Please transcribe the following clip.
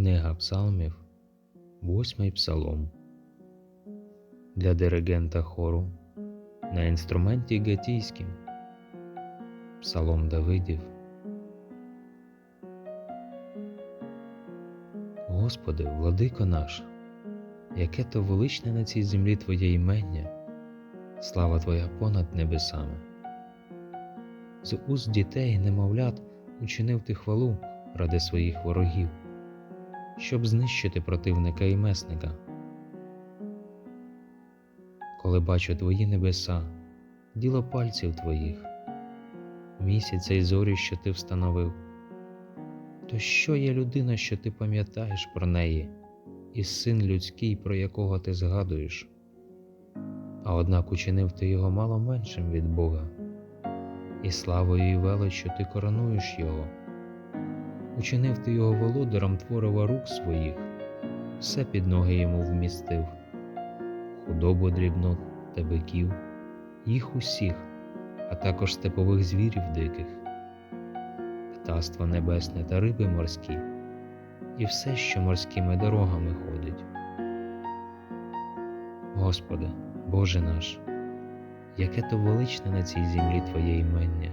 Книга Псалмів, восьмий псалом. Для диригента хору на інструменті гетійським. Псалом Давидів. Господи, владико наш, яке то величне на цій землі Твоє імення, слава Твоя понад небесами. З уст дітей немовлят учинив ти хвалу ради своїх ворогів, щоб знищити противника і месника. Коли бачу твої небеса, діло пальців твоїх, місяця й зорі, що ти встановив, то що є людина, що ти пам'ятаєш про неї, і син людський, про якого ти згадуєш? А однак учинив ти його мало меншим від Бога, і славою і величчю ти коронуєш його. Учинив ти його володаром творива рук своїх, все під ноги йому вмістив, худобу дрібну та биків, їх усіх, а також степових звірів диких, птаство небесне та риби морські, і все, що морськими дорогами ходить. Господи, Боже наш, яке то величне на цій землі Твоє імення,